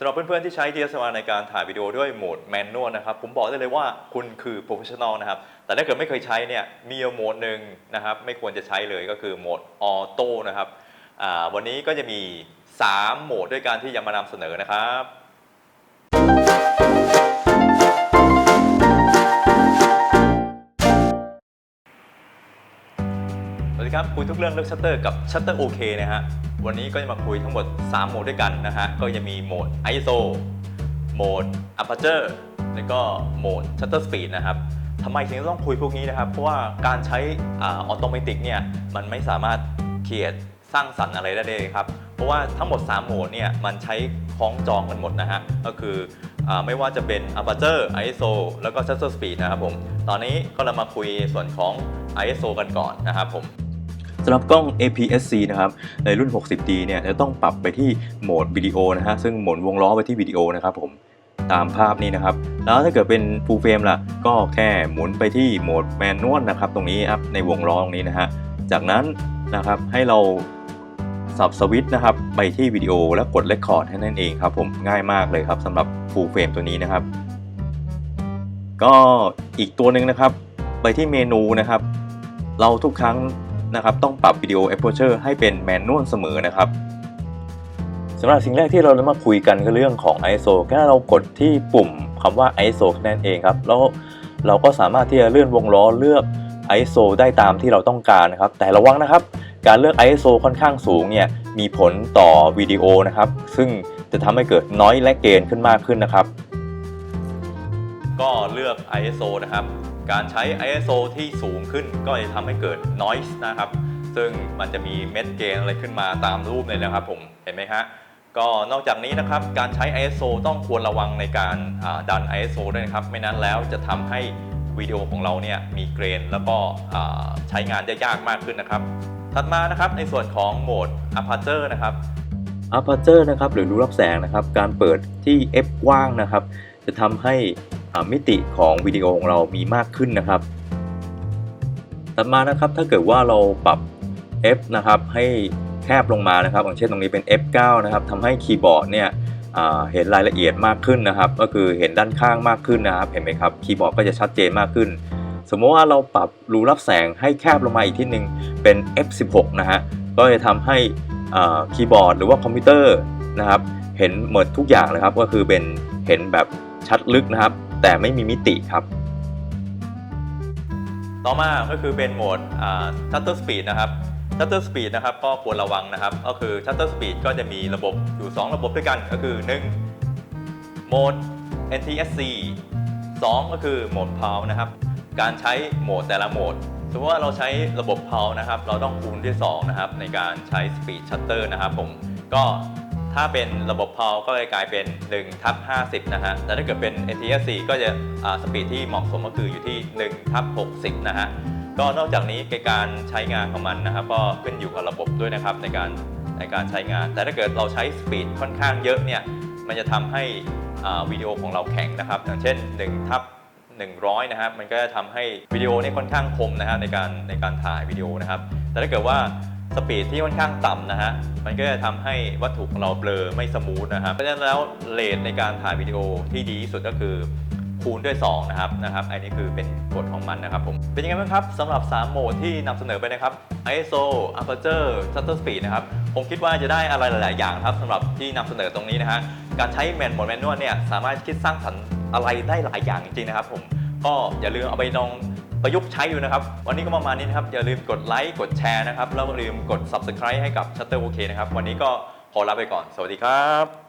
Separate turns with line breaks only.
สำหรับเพื่อนๆที่ใช้ DSLR ในการถ่ายวิดีโอด้วยโหมดแมนนวลนะครับ ผมบอกได้เลยว่าคุณคือโปรเฟชชั่นอลนะครับ แต่ถ้าเกิดไม่เคยใช้เนี่ยมีโหมดหนึ่งนะครับ ไม่ควรจะใช้เลยก็คือโหมดออโต้นะครับวันนี้ก็จะมี 3 โหมดด้วยการที่จะมานำเสนอนะครับ สวัสดีครับ คุยทุกเรื่องเรื่องชัตเตอร์กับชัตเตอร์โอเคนะฮะ วันนี้ก็จะมาคุยทั้งหมด 3 โหมดด้วยกันนะฮะ ก็จะมีโหมด ISO โหมด Aperture แล้วก็โหมด Shutter Speed นะครับทำไมถึงต้องคุยพวกนี้นะครับ เพราะว่าการใช้ออโตเมติกเนี่ย มันไม่สามารถเขียนสร้างสรรค์อะไรได้เลยครับ เพราะว่าทั้งหมด 3 โหมดเนี่ย มันใช้คล้องจองกันหมดนะฮะ ก็คืออไม่ว่าจะเป็น Aperture ISO แล้วก็ Shutter Speed นะครับผม ตอนนี้ก็เรามาคุยส่วนของ ISO กันก่อนนะครับผม สำหรับกล้อง APS-C นะครับในรุ่น 60D เนี่ยจะต้องปรับไปที่โหมดวิดีโอนะฮะซึ่งหมุนวงล้อไปที่วิดีโอนะครับผมตามภาพนี้นะครับ แล้วถ้าเกิดเป็น full frame ล่ะ ก็แค่หมุนไปที่โหมดแมนนวลนะครับ ตรงนี้ครับในวงล้อตรงนี้นะฮะจากนั้นนะครับให้เราสับสวิตช์นะครับไปที่วิดีโอแล้วกด Record ให้นั่นเองครับผมง่ายมากเลยครับสำหรับ full frame ตัวนี้นะครับ ก็อีกตัวหนึ่งนะครับ ไปที่เมนูนะครับ เราทุกครั้ง นะครับต้องปรับวิดีโอ Aperture ให้เป็นแมนนวลเสมอนะครับสำหรับสิ่งแรกที่เราจะมาคุยกันก็เรื่องของ ISO แค่เรากดที่ปุ่มคำว่า ISO แค่นั้นเองครับแล้วเราก็สามารถที่จะเลื่อนวงล้อเลือก ISO ได้ตามที่เราต้องการนะครับ แต่ระวังนะครับ การเลือก ISO ค่อนข้างสูงเนี่ยมีผลต่อวิดีโอนะครับ ซึ่งจะทำให้เกิดน้อยและเกณฑ์ขึ้นมากขึ้นนะครับ ก็เลือก ISO นะครับ การใช้ ISO ที่สูงขึ้นก็จะทำให้เกิด noise นะครับ ซึ่งมันจะมีเม็ดเกนอะไรขึ้นมาตามรูปเลยนะครับผมเห็นไหมฮะก็นอกจากนี้นะครับการใช้ ISO ต้องควรระวังในการดัน ISO ด้วยนะครับ ไม่นั้นแล้วจะทำให้วิดีโอของเราเนี่ยมีเกรน แล้วก็ใช้งานได้ยากมากขึ้นนะครับ ถัดมานะครับในส่วนของโหมด Aperture นะครับ Aperture นะครับหรือรูรับแสงนะครับ การเปิดที่ f กว้างนะครับ จะทำให้ มิติของวิดีโอของเรามีมากขึ้นนะครับถัดมานะครับถ้าเกิดว่าเราปรับ f นะครับให้แคบลงมานะครับอย่างเช่นตรงนี้เป็น f9 นะครับทำให้คีย์บอร์ดเนี่ยเห็นรายละเอียดมากขึ้นนะครับ ก็คือเห็นด้านข้างมากขึ้นนะครับ เห็นไหมครับคีย์บอร์ดก็จะชัดเจนมากขึ้น สมมติว่าเราปรับรูรับแสงให้แคบลงมาอีกที่หนึ่งเป็น f16 นะฮะก็จะทำให้คีย์บอร์ดหรือว่าคอมพิวเตอร์นะครับเห็นหมดทุกอย่างเลยครับก็คือเป็นเห็นแบบชัดลึกนะครับ แต่ไม่มีมิติครับ ต่อมาก็คือเป็นโหมด shutter speed นะครับ shutter speed นะครับก็ควรระวังนะครับ ก็คือ shutter speed ก็จะมีระบบอยู่ 2 ระบบด้วยกันก็คือ 1 โหมด NTSC 2 ก็คือโหมด PAL นะครับการใช้โหมดแต่ละโหมดสมมติว่าเราใช้ระบบ PAL นะครับ เราต้องคูณด้วย2นะครับในการใช้ Speed Shutter นะครับผมก็ ถ้าเป็นระบบ PAL ก็จะกลายเป็น1ทับ50 นะฮะ แต่ถ้าเกิดเป็น NTSC ก็จะสปีดที่เหมาะสมก็คืออยู่ที่1ทับ60 นะฮะ ก็นอกจากนี้ในการใช้งานของมันนะครับก็ขึ้นอยู่กับระบบด้วยนะครับในการในการใช้งาน แต่ถ้าเกิดเราใช้สปีดค่อนข้างเยอะเนี่ย มันจะทำให้วิดีโอของเราแข็งนะครับ อย่างเช่น1ทับ100 นะครับ มันก็จะทำให้วิดีโอนี่ค่อนข้างคมนะฮะในการในการถ่ายวิดีโอนะครับ แต่ถ้าเกิดว่า สปีดที่ค่อนข้างต่ำนะฮะ มันก็จะทำให้วัตถุของเราเบลอไม่สมูทนะครับ เพราะฉะนั้นแล้วเลทในการถ่ายวิดีโอที่ดีที่สุดก็คือคูณด้วย 2 นะครับนะครับ อันนี้คือเป็นกฎของมันนะครับผม เป็นยังไงบ้างครับสำหรับ 3 โหมดที่นำเสนอไปนะครับ ISO Aperture Shutter Speed นะครับ ผมคิดว่าจะได้อะไรหลาย ๆ อย่างครับสำหรับที่นำเสนอตรงนี้นะฮะ การใช้แมนโหมดแมนนวลเนี่ยสามารถคิดสร้างสรรค์อะไรได้หลายอย่างจริง ๆ นะครับผม ก็อย่าลืมเอาไปลอง ประยุกต์ใช้อยู่นะครับ วันนี้ก็ประมาณนี้นะครับ อย่าลืมกดไลค์กดแชร์นะครับ แล้วก็ลืมกด Subscribe ให้กับ Shutter OK นะครับ วันนี้ก็ขอลาไปก่อน สวัสดีครับ